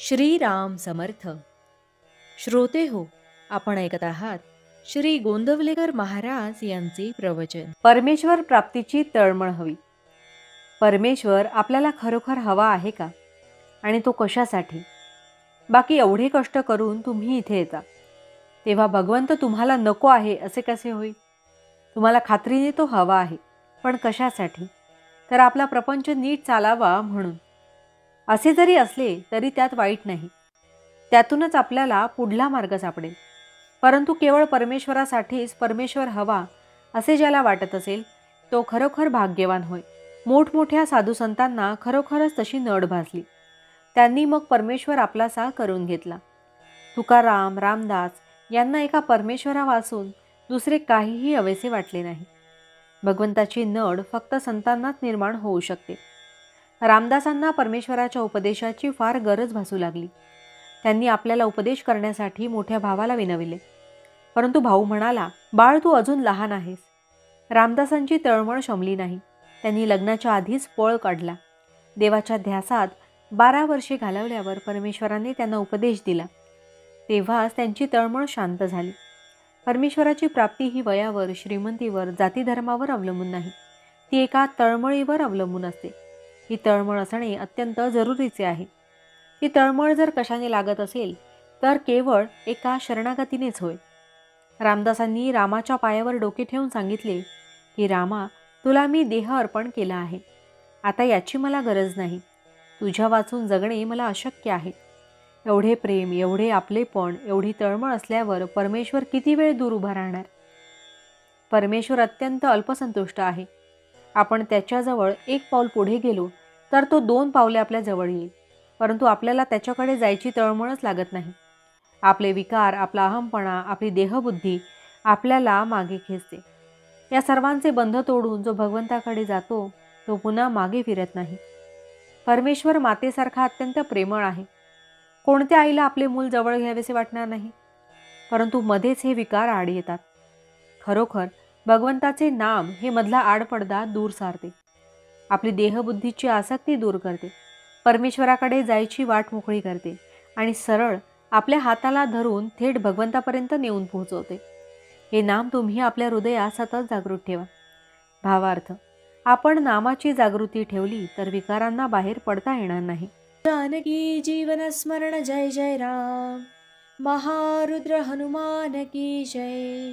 श्रीराम समर्थ. श्रोते हो आपण ऐकत आहात श्री गोंदवलेकर महाराज यांचे प्रवचन. परमेश्वर प्राप्तीची तळमळ हवी. परमेश्वर आपल्याला खरोखर हवा आहे का? आणि तो कशासाठी? बाकी एवढे कष्ट करून तुम्ही इथे येता. तेव्हा भगवंत तुम्हाला नको आहे असे कसे होईल? तुम्हाला खात्रीने तो हवा आहे पण कशासाठी? तर आपला प्रपंच नीट चालावा म्हणून. असे जरी असले तरी त्यात वाईट नाही. त्यातूनच आपल्याला पुढला मार्ग सापडेल. परंतु केवळ परमेश्वरासाठीच परमेश्वर हवा असे ज्याला वाटत असेल तो खरोखर भाग्यवान होय. मोठमोठ्या साधुसंतांना खरोखरच तशी नड भासली. त्यांनी मग परमेश्वर आपलासा करून घेतला. तुकाराम रामदास यांना एका परमेश्वरा वाचून दुसरे काहीही हवेसे वाटले नाही. भगवंताची नड फक्त संतांनाच निर्माण होऊ शकते. रामदासांना परमेश्वराच्या उपदेशाची फार गरज भासू लागली. त्यांनी आपल्याला उपदेश करण्यासाठी मोठ्या भावाला विनविले. परंतु भाऊ म्हणाला बाळ तू अजून लहान आहेस. रामदासांची तळमळ शमली नाही त्यांनी लग्नाच्या आधीच पळ काढला. देवाच्या ध्यासात बारा वर्षे घालवल्यावर परमेश्वराने त्यांना उपदेश दिला. तेव्हाच त्यांची तळमळ शांत झाली. परमेश्वराची प्राप्ती ही वयावर श्रीमंतीवर जातीधर्मावर अवलंबून नाही. ती एका तळमळीवर अवलंबून असते. ही तळमळ असणे अत्यंत जरुरीचे आहे. ही तळमळ जर कशाने लागत असेल तर केवळ एका शरणागतीनेच होय. रामदासांनी रामाच्या पायावर डोके ठेवून सांगितले की रामा तुला मी देह अर्पण केला आहे. आता याची मला गरज नाही. तुझ्या वाचून जगणे मला अशक्य आहे. एवढे प्रेम एवढे आपलेपण एवढी तळमळ असल्यावर परमेश्वर किती वेळ दूर उभा राहणार? परमेश्वर अत्यंत अल्पसंतुष्ट आहे. आपण त्याच्याजवळ एक पाऊल पुढे गेलो तर तो दोन पावले आपल्या जवळ येईल. परंतु आपल्याला त्याच्याकडे जायची तळमळच लागत नाही. आपले विकार आपला अहमपणा आपली देहबुद्धी आपल्याला मागे खेचते. या सर्वांचे बंध तोडून जो भगवंताकडे जातो तो पुन्हा मागे फिरत नाही. परमेश्वर मातेसारखा अत्यंत प्रेमळ आहे. कोणत्या आईला आपले मूल जवळ घ्यावेसे वाटणार नाही? परंतु मध्येच हे विकार आड येतात. खरोखर भगवंताचे नाम हे मधला आडपडदा दूर सारते. आपली देहबुद्धीची आसक्ती दूर करते. परमेश्वराकडे जायची वाट मोकळी करते आणि सरळ आपल्या हाताला धरून थेट भगवंतापर्यंत नेऊन पोहोचवते. हे नाम तुम्ही आपल्या हृदयात सतत जागृत ठेवा. भावार्थ आपण नामाची जागृती ठेवली तर विकारांना बाहेर पडता येणार नाही. जानकी जीवन स्मरण जय जय राम. महारुद्र हनुमान की जय.